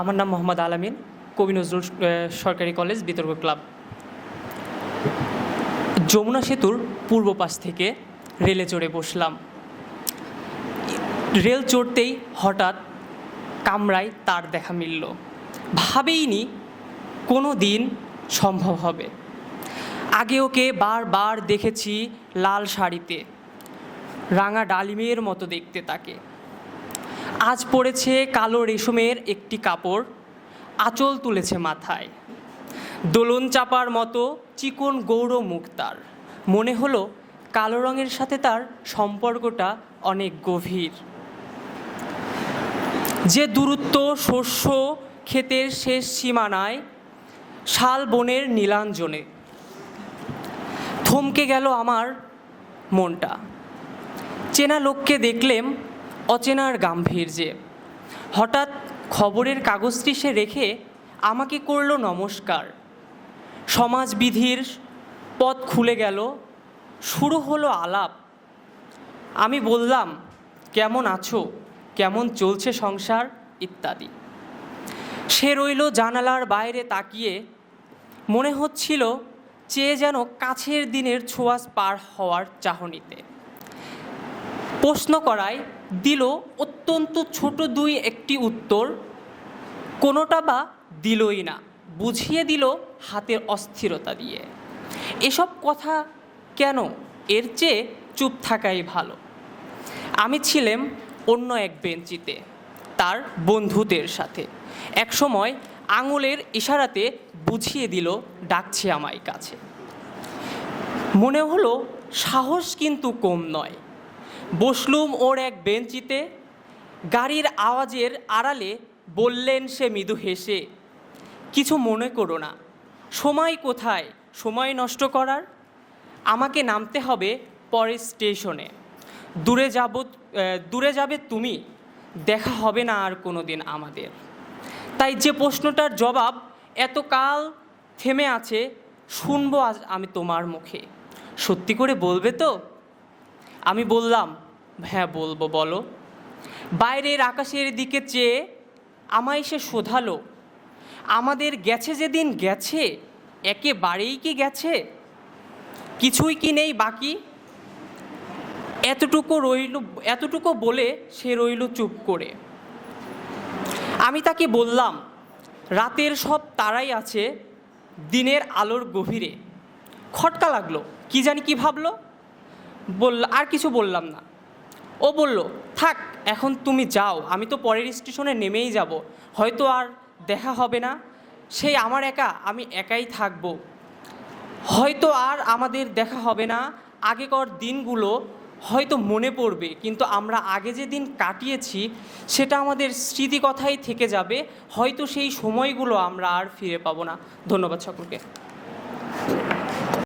আমার নাম মোহাম্মদ আলামিন, কবি নজরুল সরকারি কলেজ, বিতর্ক ক্লাব। যমুনা সেতুর পূর্ব পাশ থেকে রেলে চড়ে বসলাম। রেল চড়তেই হঠাৎ কামরায় তার দেখা মিলল। ভাবেইনি কোনো দিন সম্ভব হবে। আগে ওকে বারবার দেখেছি লাল শাড়িতে, রাঙা ডালিমের মতো দেখতে তাকে। আজ পড়েছে কালো রেশমের একটি কাপড়, আঁচল তুলেছে মাথায়। দোলন চাপার মতো চিকন গৌর মুখ তার। মনে হলো কালো রঙের সাথে তার সম্পর্কটা অনেক গভীর। যে দূরত্ব শস্য ক্ষেতের শেষ সীমানায়, শাল বনের নীলাঞ্জনে। থমকে গেল আমার মনটা। চেনা লোককে দেখলেম অচেনার গাম্ভীর্যে। হঠাৎ খবরের কাগজটি সে রেখে আমাকে করল নমস্কার। সমাজবিধির পথ খুলে গেল, শুরু হলো আলাপ। আমি বললাম, কেমন আছো? কেমন চলছে সংসার? ইত্যাদি। সে রইল জানালার বাইরে তাকিয়ে। মনে হচ্ছিল চেয়ে যেন কাছের দিনের ছোঁয়াচ পার হওয়ার চাহনিতে। প্রশ্ন করায়, দিল অত্যন্ত ছোট দুই একটি উত্তর, কোনোটা বা দিলই না। বুঝিয়ে দিল হাতের অস্থিরতা দিয়ে। এসব কথা কেন? এর চেয়ে চুপ থাকাই ভালো। আমি ছিলাম অন্য এক বেঞ্চিতে, তার বন্ধুদের সাথে। একসময় আঙুলের ইশারাতে বুঝিয়ে দিল, ডাকছে আমায় কাছে। মনে হলো সাহস কিন্তু কম নয়। বসলুম ওর এক বেঞ্চিতে, গাড়ির আওয়াজের আড়ালে বললেন সে মৃদু হেসে, কিছু মনে করো না, সময় কোথায়? সময় নষ্ট করার? আমাকে নামতে হবে পরের স্টেশনে। দূরে যাব দূরে যাবে তুমি, দেখা হবে না আর কোনো দিন আমাদের। তাই যে প্রশ্নটার জবাব এতকাল থেমে আছে, শুনব আজ আমি তোমার মুখে। সত্যি করে বলবে তো? আমি বললাম হ্যাঁ বলব, বলো। বাইরের আকাশের দিকে চেয়ে আমায় সে শোধালো, আমাদের গেছে যেদিন গেছে, একেবারেই কি গেছে? কিছুই কি নেই বাকি? এতটুকু রইল, এতটুকু বলে সে রইল চুপ করে। আমি তাকে বললাম, রাতের সব তারাই আছে, দিনের আলোর গভীরে। খটকা লাগল, কি জানি কি ভাবলো? বলল আর কিছু বললাম না। ও বলল, থাক, এখন তুমি যাও, আমি তো পরের স্টেশনে নেমেই যাব। হয়তো আর দেখা হবে না। সেই আমার একা, আমি একাই থাকব। হয়তো আর আমাদের দেখা হবে না। আগেকার দিনগুলো হয়তো মনে পড়বে, কিন্তু আমরা আগে যে দিন কাটিয়েছি, সেটা আমাদের স্মৃতি কথাই থেকে যাবে। হয়তো সেই সময়গুলো আমরা আর ফিরে পাবো না। ধন্যবাদ সকলকে।